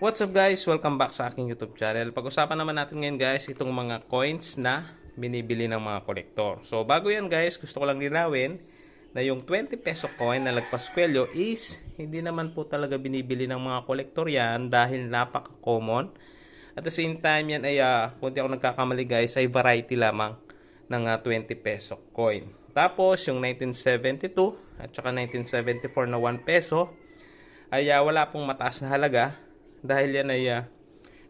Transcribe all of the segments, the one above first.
What's up guys? Welcome back sa aking YouTube channel. Pag-usapan naman natin ngayon guys itong mga coins na binibili ng mga kolektor. So bago yan guys, gusto ko lang linawin na yung 20 peso coin na lagpaskwelyo is hindi naman po talaga binibili ng mga kolektor yan dahil napaka-common. At the same time yan ay, uh, kung di ako nagkakamali guys, ay variety lamang ng uh, 20 peso coin. Tapos yung 1972 at saka 1974 na 1 peso ay uh, wala pong mataas na halaga dahil yan ay uh,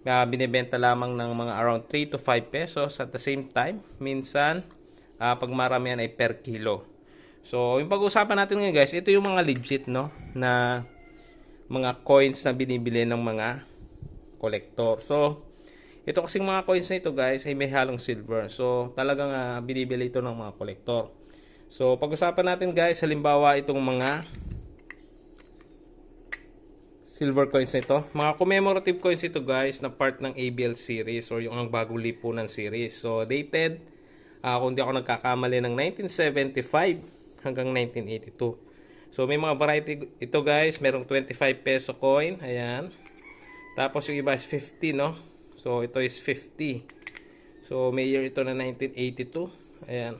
uh, binibenta lamang ng mga around 3 to 5 pesos at the same time minsan uh, pag marami yan ay per kilo. So yung pag-uusapan natin ngayon guys ito yung mga legit no na mga coins na binibili ng mga collector. So ito kasing mga coins na ito guys ay may halong silver. So talagang uh, binibili ito ng mga collector. So pag-usapan natin guys halimbawa itong mga silver coins nito. Mga commemorative coins ito guys na part ng ABL series or yung ang bagong lipunan series. So dated, uh, kung di ako nagkakamali ng 1975 hanggang 1982. So may mga variety ito guys, merong 25 peso coin, ayan. Tapos yung iba is 50 no. So ito is 50. So may year ito na 1982, ayan.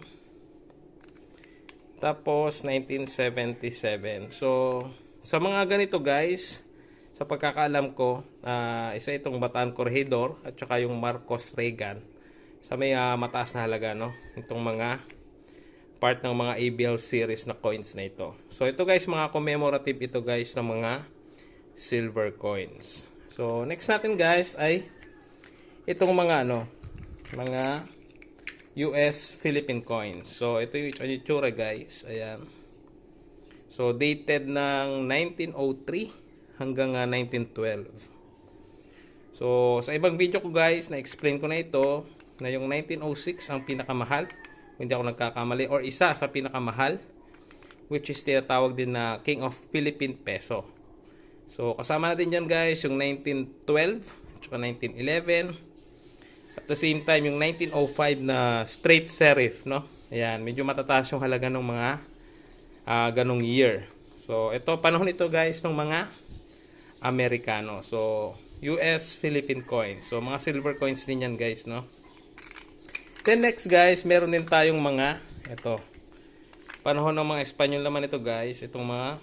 Tapos 1977. So sa mga ganito guys, sa pagkakaalam ko, uh, isa itong Bataan Corregidor at saka yung Marcos Reagan sa may uh, mataas na halaga, no? Itong mga part ng mga ABL series na coins na ito. So ito guys, mga commemorative ito guys ng mga silver coins. So next natin guys ay itong mga ano, mga US Philippine coins. So ito yung itsura guys. Ayan. So dated ng 1903 hanggang uh, 1912. So, sa ibang video ko guys, na-explain ko na ito na yung 1906 ang pinakamahal. Hindi ako nagkakamali. Or isa sa pinakamahal. Which is tinatawag din na King of Philippine Peso. So, kasama natin dyan guys yung 1912 at 1911. At the same time, yung 1905 na straight serif, no? Ayan, medyo matataas yung halaga ng mga uh, ganong year. So, ito, panahon ito guys ng mga Amerikano. So, US Philippine coin. So, mga silver coins din yan guys, no? Then next guys, meron din tayong mga, ito, panahon ng mga Espanyol naman ito guys, itong mga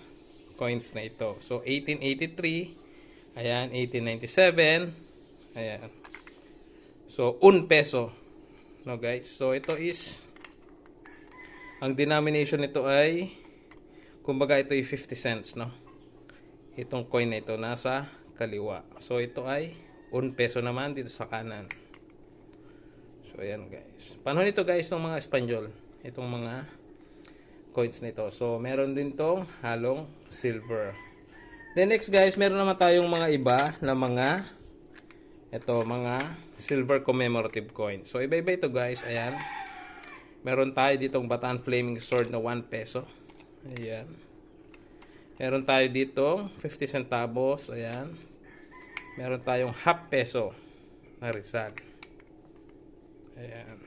coins na ito. So, 1883, ayan, 1897, ayan. So, un peso, no guys? So, ito is, ang denomination nito ay, kumbaga ito ay 50 cents, no? Itong coin na ito nasa kaliwa. So ito ay 1 peso naman dito sa kanan. So ayan guys. Panahon ito guys ng mga Espanyol. Itong mga coins nito. So meron din tong halong silver. Then next guys, meron naman tayong mga iba na mga ito mga silver commemorative coin. So iba-iba ito guys. Ayan. Meron tayo ditong Bataan Flaming Sword na 1 peso. Ayan. Meron tayo dito 50 centavos, ayan. Meron tayong half peso na Rizal. Ayan.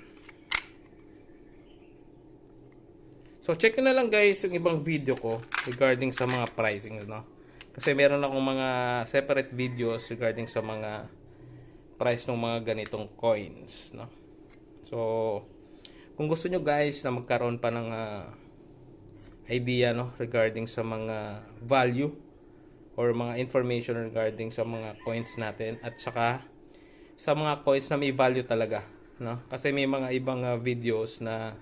So check na lang guys yung ibang video ko regarding sa mga pricing, no. Kasi meron akong mga separate videos regarding sa mga price ng mga ganitong coins, no. So kung gusto nyo guys na magkaroon pa ng uh, idea no regarding sa mga value or mga information regarding sa mga coins natin at saka sa mga coins na may value talaga no? Kasi may mga ibang uh, videos na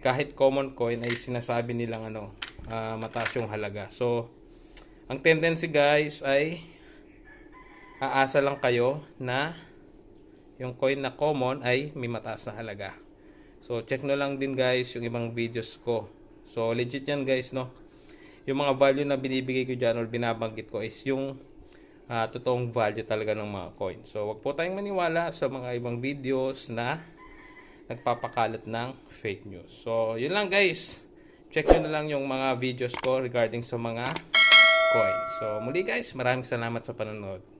kahit common coin ay sinasabi nilang ano uh, mataas yung halaga. So ang tendency guys ay aasa lang kayo na yung coin na common ay may mataas na halaga. So check no lang din guys yung ibang videos ko So, legit yan guys, no? Yung mga value na binibigay ko dyan or binabanggit ko is yung uh, totoong value talaga ng mga coin. So, wag po tayong maniwala sa mga ibang videos na nagpapakalat ng fake news. So, yun lang guys. Check nyo na lang yung mga videos ko regarding sa mga coins. So, muli guys, maraming salamat sa panonood.